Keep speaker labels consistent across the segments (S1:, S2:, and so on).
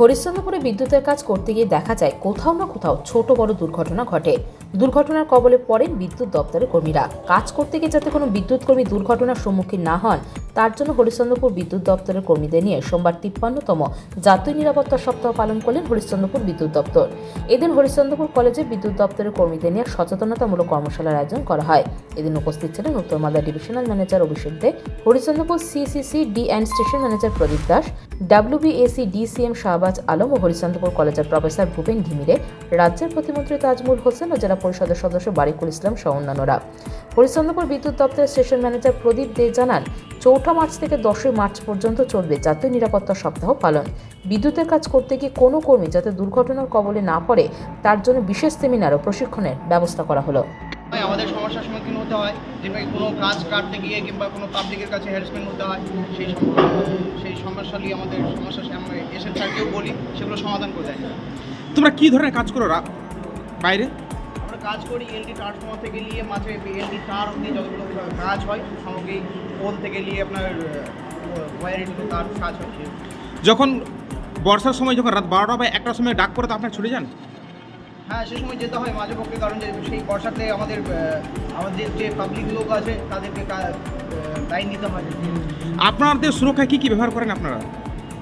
S1: হরিশ্চন্দ্রপুরে বিদ্যুতের কাজ করতে গিয়ে দেখা যায় কোথাও না কোথাও ছোট বড় দুর্ঘটনা ঘটে। দুর্ঘটনার কবলে পড়েন বিদ্যুৎ দপ্তরের কর্মীরা। কাজ করতে গিয়ে যাতে কোনো বিদ্যুৎ কর্মী দুর্ঘটনার সম্মুখীন না হন তার জন্য হরিশ্চন্দ্রপুর বিদ্যুৎ দপ্তরের কর্মীদের নিয়ে সোমবার তিপ্পান্নতম জাতীয় নিরাপত্তা সপ্তাহ পালন করলেন হরিশ্চন্দ্রপুর বিদ্যুৎ দপ্তর। এদিন হরিশ্চন্দ্রপুর কলেজে বিদ্যুৎ দপ্তরের কর্মীদের নিয়ে সচেতনতামূলক কর্মশালার আয়োজন করা হয়। এদিন উপস্থিত ছিলেন উত্তর Malda divisional manager Abhishek De, Harishchandrapur CCC D and station manager Pradip Das WBAC DCM Shahbaz Alam ও হরিশ্চন্দ্রপুর কলেজের প্রফেসর ভূপেন ঘিমিরে, রাজ্যের প্রতিমন্ত্রী তাজমুল হোসেন ও জেলা পরিষদের সদস্য বারিকুল ইসলাম সহ অন্যান্যরা। হরিশ্চন্দ্রপুর বিদ্যুৎ দপ্তরের স্টেশন ম্যানেজার প্রদীপ দে জানান চৌঠা মার্চ থেকে দশই মার্চ পর্যন্ত চলবে জাতীয় নিরাপত্তা সপ্তাহ পালন। বিদ্যুতের কাজ করতে গিয়ে কোনো কর্মী যাতে দুর্ঘটনার কবলে না পড়ে তার জন্য বিশেষ সেমিনার ও প্রশিক্ষণের ব্যবস্থা করা হলো।
S2: আমাদের সমস্যার সম্মুখীন হতে হয় যেটা কোনো কাজ কাটতে গিয়ে কিংবা কোনো পাবলিকের কাছে হ্যারাসমেন্ট হতে হয় সেই সেই সমস্যা নিয়ে আমাদের সমস্যা আমরা এসে স্যারকেও বলি সেগুলো সমাধান করে দেয়।
S3: তোমরা কি ধরনের কাজ করো বাইরে?
S2: কাজ করি এলডি ট্রান্সফর্মার থেকে নিয়ে মাঝে এলডি তার অব্দি যতগুলো কাজ হয় সামগ্রিক পোল থেকে নিয়ে আপনার ওয়ারিং তার কাজ হয়। সে-
S3: যখন বর্ষার সময় যখন রাত বারোটা বা একটার সময় ডাক করে তো আপনারা ছুটে যান?
S2: হ্যাঁ সে সময় যেতে হয় মাঝে পক্ষে কারণ যে সেই বর্ষাতে আমাদের আমাদের যে পাবলিক লোক আছে তাদেরকে দায় নিতে হয়।
S3: আপনাদের সুরক্ষায় কী কী ব্যবহার করেন আপনারা?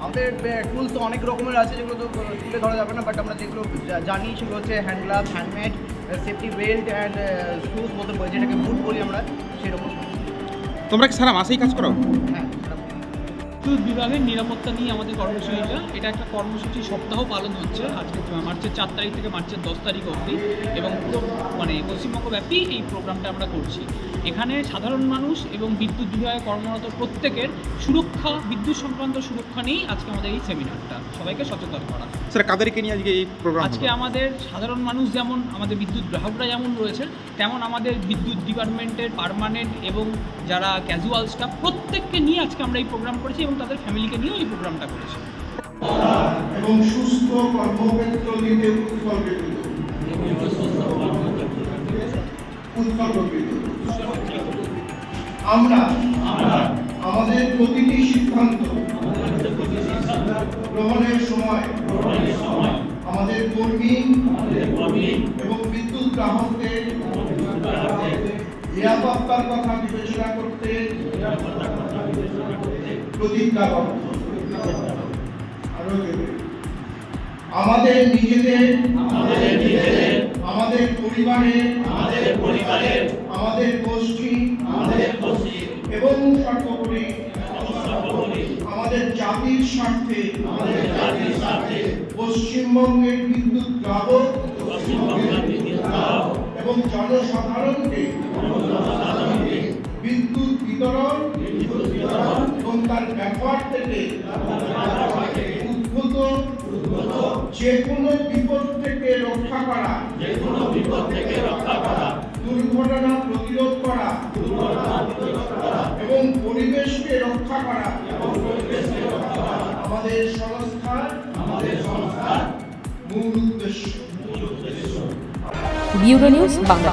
S2: আমাদের টুলস তো অনেক রকমের আছে যেগুলো তো তুলে ধরা যাবে না বাট আমরা যেগুলো জানি সেগুলো হচ্ছে hand gloves handmade safety belt and shoes বলতে যেটাকে বুট বলি আমরা সেরকম
S3: তোমরা কি সারা মাসেই কাজ করো
S2: হ্যাঁ।
S4: বিদ্যুৎ বিভাগের নিরাপত্তা নিয়ে আমাদের কর্মসূচিটা। এটা একটা কর্মসূচি সপ্তাহ পালন হচ্ছে আজকে মার্চের চার তারিখ থেকে মার্চের দশ তারিখ অবধি এবং পুরো মানে পশ্চিমবঙ্গব্যাপী এই প্রোগ্রামটা আমরা করছি। এখানে সাধারণ মানুষ এবং বিদ্যুৎ বিভাগে কর্মরত প্রত্যেকের সুরক্ষা বিদ্যুৎ সংক্রান্ত সুরক্ষা নিয়েই আজকে আমাদের এই সেমিনারটা। সবাইকে সচেতন করা।
S3: স্যার কাদেরকে নিয়ে আজকে এই প্রোগ্রাম
S4: আজকে আমাদের সাধারণ মানুষ যেমন আমাদের বিদ্যুৎ গ্রাহকরা যেমন রয়েছে তেমন আমাদের বিদ্যুৎ ডিপার্টমেন্টের পার্মানেন্ট এবং যারা ক্যাজুয়াল স্টাফ প্রত্যেককে নিয়ে আজকে আমরা এই প্রোগ্রাম করেছি এবং তাদের ফ্যামিলিকে নিয়েও এই প্রোগ্রামটা করেছি।
S5: এবং সুস্থ কর্মক্ষেত্র আমরা, আমাদের প্রতিটি সিদ্ধান্ত গ্রহণের সময় আমাদের কর্মী এবং বিদ্যুৎ গ্রাহকদের নিরাপত্তার কথা বিবেচনা করতে প্রতিজ্ঞাবদ্ধ আরও দেবে। আমাদের নিজেদের আমাদের পরিবারের আমাদের গোষ্ঠী এবং সর্বোপরি আমাদের জাতির স্বার্থে পশ্চিমবঙ্গের বিদ্যুৎ গ্রাহক এবং জনসাধারণকে বিতরণ এবং তার ব্যাপার থেকে উদ্ভূত যে কোনো বিপদ থেকে রক্ষা করা যে কোনো বিপদ থেকে রক্ষা করা দুর্ঘটনা প্রতিরোধ করা এবং পরিবেশকে রক্ষা করা। আমাদের সংস্থার আমাদের সংস্থার মূল উদ্দেশ্য।
S1: Bureau news Bangla